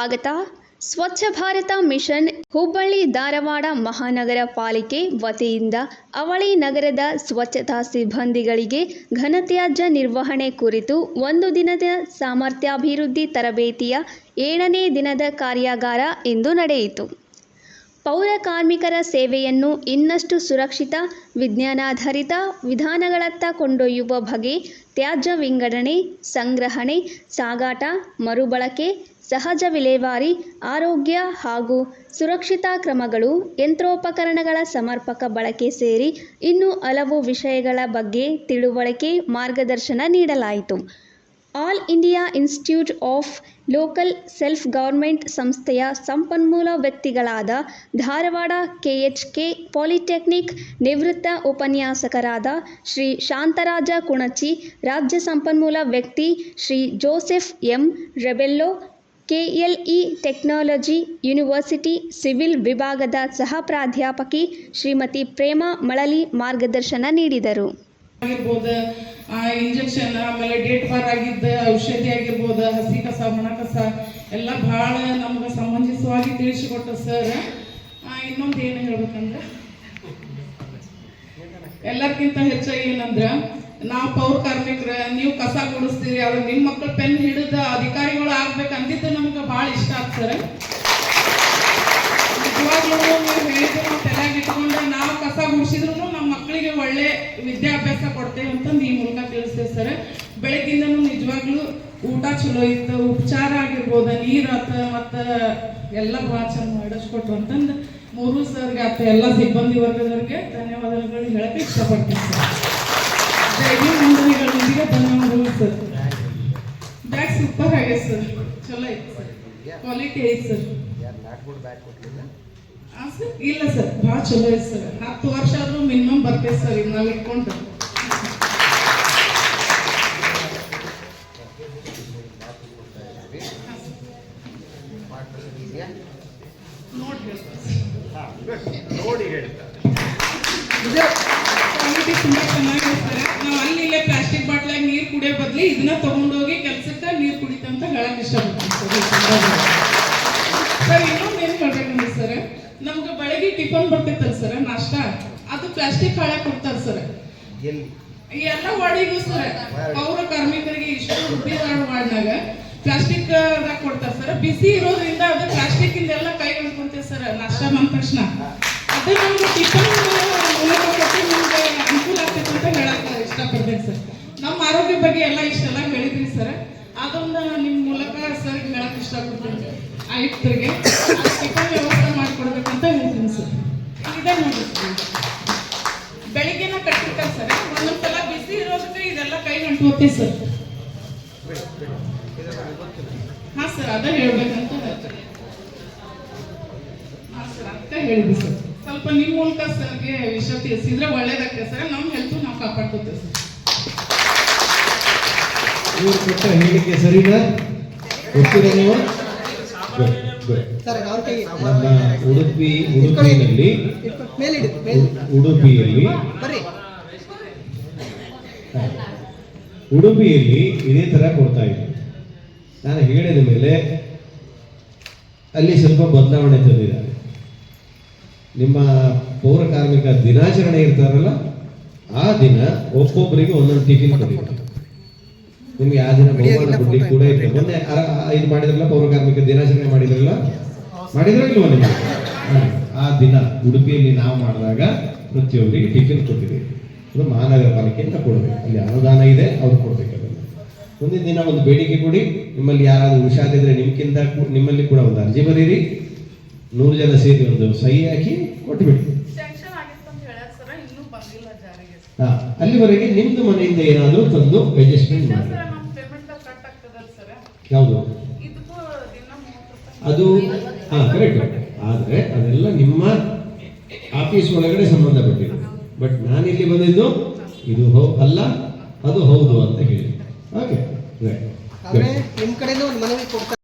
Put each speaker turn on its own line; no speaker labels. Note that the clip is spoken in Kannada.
ಸ್ವಾಗತ. ಸ್ವಚ್ಛ ಭಾರತ ಮಿಷನ್ ಹುಬ್ಬಳ್ಳಿ ಧಾರವಾಡ ಮಹಾನಗರ ಪಾಲಿಕೆ ವತಿಯಿಂದ ಅವಳಿ ನಗರದ ಸ್ವಚ್ಛತಾ ಸಿಬ್ಬಂದಿಗಳಿಗೆ ಘನತ್ಯಾಜ್ಯ ನಿರ್ವಹಣೆ ಕುರಿತು ಒಂದು ದಿನದ ಸಾಮರ್ಥ್ಯಾಭಿವೃದ್ಧಿ ತರಬೇತಿಯ ಏಳನೇ ದಿನದ ಕಾರ್ಯಾಗಾರ ಇಂದು ನಡೆಯಿತು. ಪೌರ ಕಾರ್ಮಿಕರ ಸೇವೆಯನ್ನು ಇನ್ನಷ್ಟು ಸುರಕ್ಷಿತ, ವಿಜ್ಞಾನಾಧಾರಿತ ವಿಧಾನಗಳತ್ತ ಕೊಂಡೊಯ್ಯುವ ಬಗೆ ತ್ಯಾಜ್ಯ ವಿಂಗಡಣೆ, ಸಂಗ್ರಹಣೆ, ಸಾಗಾಟ, ಮರುಬಳಕೆ, ಸಹಜ ವಿಲೇವಾರಿ, ಆರೋಗ್ಯ ಹಾಗೂ ಸುರಕ್ಷತಾ ಕ್ರಮಗಳು, ಯಂತ್ರೋಪಕರಣಗಳ ಸಮರ್ಪಕ ಬಳಕೆ ಸೇರಿ ಇನ್ನೂ ಹಲವು ವಿಷಯಗಳ ಬಗ್ಗೆ ತಿಳುವಳಿಕೆ ಮಾರ್ಗದರ್ಶನ ನೀಡಲಾಯಿತು. All India institute of local self government ಸಂಸ್ಥೆಯ ಸಂಪನ್ಮೂಲ ವ್ಯಕ್ತಿಗಳಾದ ಧಾರವಾಡ ಕೆಎಚ್ಕೆ ಪಾಲಿಟೆಕ್ನಿಕ್ ನಿವೃತ್ತ ಉಪನ್ಯಾಸಕರಾದ ಶ್ರೀ ಶಾಂತರಾಜ ಕುಣಚಿ, ರಾಜ್ಯ ಸಂಪನ್ಮೂಲ ವ್ಯಕ್ತಿ Shri Joseph M Rebello, KLE technology university civil ವಿಭಾಗದ ಸಹ ಪ್ರಾಧ್ಯಾಪಕಿ ಶ್ರೀಮತಿ ಪ್ರೇಮಾ ಮಳಲಿ ಮಾರ್ಗದರ್ಶನ ನೀಡಿದರು.
ಇಂಜೆಕ್ಷನ್ ಆಮೇಲೆ ಡೇಟ್ ಫಾರ್ ಆಗಿದ್ದ ಔಷಧಿ ಆಗಿರ್ಬೋದು ಹಸಿ ಕಸ, ಒಣ ಕಸ, ಎಲ್ಲ ಭಾಳ ನಮ್ಗೆ ಸಮಂಜಸವಾಗಿ ತಿಳಿಸಿಕೊಟ್ಟ ಸರ್ ಇನ್ನೊಂದು ಏನು ಹೇಳ್ಬೇಕಂದ್ರೆ? ಎಲ್ಲಕ್ಕಿಂತ ಹೆಚ್ಚಾಗಿ ಏನಂದ್ರ, ನಾವು ಪೌರ ಕಾರ್ಮಿಕರ, ನೀವು ಕಸ ಕೊಡಿಸ್ತೀರಿ, ಆದ್ರೆ ನಿಮ್ಮ ಮಕ್ಕಳು ಪೆನ್ ಹಿಡಿದ ಅಧಿಕಾರಿಗಳು ಆಗ್ಬೇಕು ಅಂದಿದ್ದು ನಮ್ಗೆ ಭಾಳ ಇಷ್ಟ ಆತ್ ಸರ್ ನಿಜವಾಗ್ಲೂ ನೀವು ಹೇಳಿದ್ರು ನಾವು ತಲೆಯಾಗ ಇಟ್ಕೊಂಡು ನಾವು ಕಸ ಗುಡಿಸಿದ್ರು ನಮ್ಮ ಮಕ್ಕಳಿಗೆ ಒಳ್ಳೆ ವಿದ್ಯಾಭ್ಯಾಸ ಕೊಡ್ತೇವೆ ಅಂತಂದು ಈ ಮೂಲಕ ತಿಳಿಸ್ತೇವೆ ಸರ್. ಬೆಳಗ್ಗಿಂದನೂ ನಿಜವಾಗ್ಲೂ ಊಟ ಚಲೋ ಇತ್ತು ಉಪಚಾರ ಆಗಿರ್ಬೋದು ನೀರಾತ ಮತ್ತು ಎಲ್ಲ ಭಾಳ ಚಂದ ಮಾಡಿಸ್ಕೊಟ್ರು ಅಂತಂದು ಮೂರು ಸರ್ಗೆ ಆತ ಎಲ್ಲ ಸಿಬ್ಬಂದಿ ವರ್ಗದವ್ರಿಗೆ ಧನ್ಯವಾದಗಳು ಹೇಳಕ್ಕೆ ಇಷ್ಟಪಡ್ತೀನಿ ಸರ್. ದಯವಿಟ್ಟು ವಂದನೆಗಳೊಂದಿಗೆ ಧನ್ಯವಾದಗಳು ಸರ್. ಬ್ಯಾಗ್ ಸೂಪರ್ ಆಗಿದೆ ಸರ್. ಚಲೋ ಐತೆ ಸರ್. ಕ್ವಾಲಿಟಿ ಐತೆ ಸರ್ ಇಲ್ಲ ಸರ್ ಭಾಳ ಚಲೋ ಐತೆ ಸರ್. ಹತ್ತು ವರ್ಷ ಬರ್ತೇವೆ ಸರ್ ಈಗ ನಾವು ಇಟ್ಕೊಂಡು. ನೋಡಿ ಹೇಳ್ತಾರೆ
ಹೇಳ್ತಾರೆ
ತುಂಬಾ ಚೆನ್ನಾಗಿದೆ ಸರ್ ನಾವು ಅಲ್ಲಿ ಇಲ್ಲೇ ಪ್ಲಾಸ್ಟಿಕ್ ಬಾಟ್ಲಾಗ ನೀರು ಕುಡಿಯೋ ಬದ್ಲಿ ಇದನ್ನ ತಗೊಂಡೋಗಿ ಕೆಲ್ಸಕ್ಕೆ ನೀರು ಕುಡಿತಂತ ಹೇಳಕ್ ಇಷ್ಟಪಡ್ತೀನಿ ಸರ್. ಇನ್ನೊಂದು ಏನು ಹೇಳ್ಬೇಕಂದ್ರೆ ಸರ್, ನಮ್ಗೆ ಬೆಳಗ್ಗೆ ಟಿಫನ್ ಬರ್ತೈತಲ್ಲ ಸರ್, ನಾಷ್ಟ? ಅದು ಪ್ಲಾಸ್ಟಿಕ್ ಹಾಳೆ ಕೊಡ್ತಾರೆ ಸರ್.
ಎಲ್ಲಿ?
ಎಲ್ಲ ವಾರ್ಡಿಗೂ ಸರ್. ಪೌರ ಕಾರ್ಮಿಕರಿಗೆ ಇಷ್ಟು ಹುಟ್ಟಿದಾಡ ಮಾಡಿದಾಗ ಪ್ಲಾಸ್ಟಿಕ್ ಕೊಡ್ತಾರೆ ಸರ್. ಬಿಸಿ ಇರೋದ್ರಿಂದ ಅದು ಪ್ಲಾಸ್ಟಿಕ್ ಇಂದೆಲ್ಲ ಕೈ ಹಿಡ್ಕೊಂತೀವಿ ಸರ್. ನಾಷ್ಟ ಬಂದ ತಕ್ಷಣ. ಅದು ನಮ್ಗೆ ಟಿಫನ್ ಮೂಲಕ ಕೊಟ್ಟು ನಿಮ್ಗೆ ಅನುಕೂಲ ಆಗ್ತೈತೆ ಅಂತ ಹೇಳಕ್ ಇಷ್ಟಪಡ್ತೇನೆ ಸರ್. ನಮ್ಮ ಆರೋಗ್ಯ ಬಗ್ಗೆ ಎಲ್ಲ ಇಷ್ಟೆಲ್ಲ ಹೇಳಿದ್ರಿ ಸರ್. ಅದೊಂದು ನಿಮ್ಮ ಮೂಲಕ ಸರ್ ಹೇಳಕ್ ಇಷ್ಟಪಡ್ತೀನಿ. ಆಯುಕ್ತರಿಗೆ ಟಿಫನ್ ವ್ಯವಸ್ಥೆ ಮಾಡಿಕೊಡ್ಬೇಕಂತ ಹೇಳ್ತೀನಿ ಸರ್ ಇದೆ ನೋಡಿ ಸರ್ ಬೆಳಿಗ್ಗೆನ ಕಟ್ಟಿರ್ತಾರೆ ಸರ್ ಒಂದೊಂದ್ಸಲ ಬಿಸಿ ಇರೋದಕ್ಕೆ ಇದೆಲ್ಲ ಕೈ ಗಂಟು ಸರ್. ಹಾ ಸರ್ ಅದ ಹೇಳ್ಬೇಕಂತ ಹಾ ಸರ್ ಅಂತ ಹೇಳಿದ್ವಿ ಸರ್. ಸ್ವಲ್ಪ ನಿಮ್ಮ ಮೂಲಕ ಸರ್ಗೆ ವಿಷಯ ತಿಳಿಸಿದ್ರೆ ಒಳ್ಳೇದಕ್ಕೆ ಸರ್. ನಮ್ಮ ಹೆಲ್ತ್ ನಾವು ಕಾಪಾಡ್ಕೋತೇವೆ ಸರ್.
ಇವ್ರು ಕೊಟ್ಟ ಹೇಳಿಕೆ ಸರಿನಾ ಗೊತ್ತಿಲ್ಲ ನೀವು? ನಮ್ಮ ಉಡುಪಿ
ಉಡುಪಿಯಲ್ಲಿ
ಉಡುಪಿಯಲ್ಲಿ
ಬರ್ರಿ
ಉಡುಪಿಯಲ್ಲಿ ಇದೇ ತರ ಕೊಡ್ತಾ ಇದ್ರು. ನಾನು ಹೇಳಿದ ಮೇಲೆ ಅಲ್ಲಿ ಸ್ವಲ್ಪ ಬದಲಾವಣೆ ತಂದಿದ್ದಾರೆ. ನಿಮ್ಮ ಪೌರ ಕಾರ್ಮಿಕ ದಿನಾಚರಣೆ ಇರ್ತಾರಲ್ಲ ಆ ದಿನ ಒಬ್ಬೊಬ್ಬರಿಗೆ ಒಂದೊಂದು ಟಿಫಿನ್ ಕೊಡಿ. ನಿಮ್ಗೆ ಆ ದಿನ ಬಹುಮಾನ ಕೊಡ್ಲಿಕ್ಕೆ ಕೂಡ ಇದೆ ಮೊನ್ನೆ ಇದು ಮಾಡಿದ್ರಲ್ಲ ಪೌರ ಕಾರ್ಮಿಕ ದಿನಾಚರಣೆ ಮಾಡಿದ್ರಲ್ಲ? ಮಾಡಿದ್ರಲ್ಲ ಇಲ್ವಾ ನಿಮಗೆ? ಆ ದಿನ ಉಡುಪಿಯಲ್ಲಿ ನಾವು ಮಾಡಿದಾಗ ಪ್ರತಿಯೊಬ್ಬರಿಗೆ ಟಿಫಿನ್ ಕೊಟ್ಟಿದ್ದೀವಿ. ಅದು ಮಹಾನಗರ ಪಾಲಿಕೆಯಿಂದ ಕೊಡಬೇಕು. ಅಲ್ಲಿ ಅನುದಾನ ಇದೆ ಅವ್ರು ಕೊಡ್ಬೇಕು ಅದನ್ನು. ಮುಂದಿನ ದಿನ ಒಂದು ಬೇಡಿಕೆ ಕೊಡಿ ನಿಮ್ಮಲ್ಲಿ ಯಾರಾದರೂ ಹುಷಾರಿದ್ರೆ ನಿಮ್ಗಿಂತ ನಿಮ್ಮಲ್ಲಿ ಕೂಡ ಒಂದು ಅರ್ಜಿ ಬರೀರಿ. ನೂರು ಜನ ಸೇರಿ ಒಂದು ಸಹಿ ಹಾಕಿ
ಕೊಟ್ಬಿಡಿ.
ಹಾ ಅಲ್ಲಿವರೆಗೆ ನಿಮ್ದು ಮನೆಯಿಂದ ಏನಾದರೂ ತಂದು ಅಡ್ಜಸ್ಟ್ಮೆಂಟ್ ಮಾಡಿ. ಯಾವುದು ಅದು ಹಾ ಕರೆಕ್ಟ್ ಆದ್ರೆ ಅದೆಲ್ಲ ನಿಮ್ಮ ಆಫೀಸ್ ಒಳಗಡೆ ಸಂಬಂಧಪಟ್ಟಿದೆ. ಬಟ್ ನಾನಿಲ್ಲಿ ಬಂದಿದ್ದು ಇದು ಅಲ್ಲ, ಅದು ಹೌದು ಅಂತ ಹೇಳಿ. ಓಕೆ ರೈಟ್
ನಿಮ್ ಕಡೆನೂ ಒಂದು ಮನವಿ ಕೊಡ್ತಾರೆ.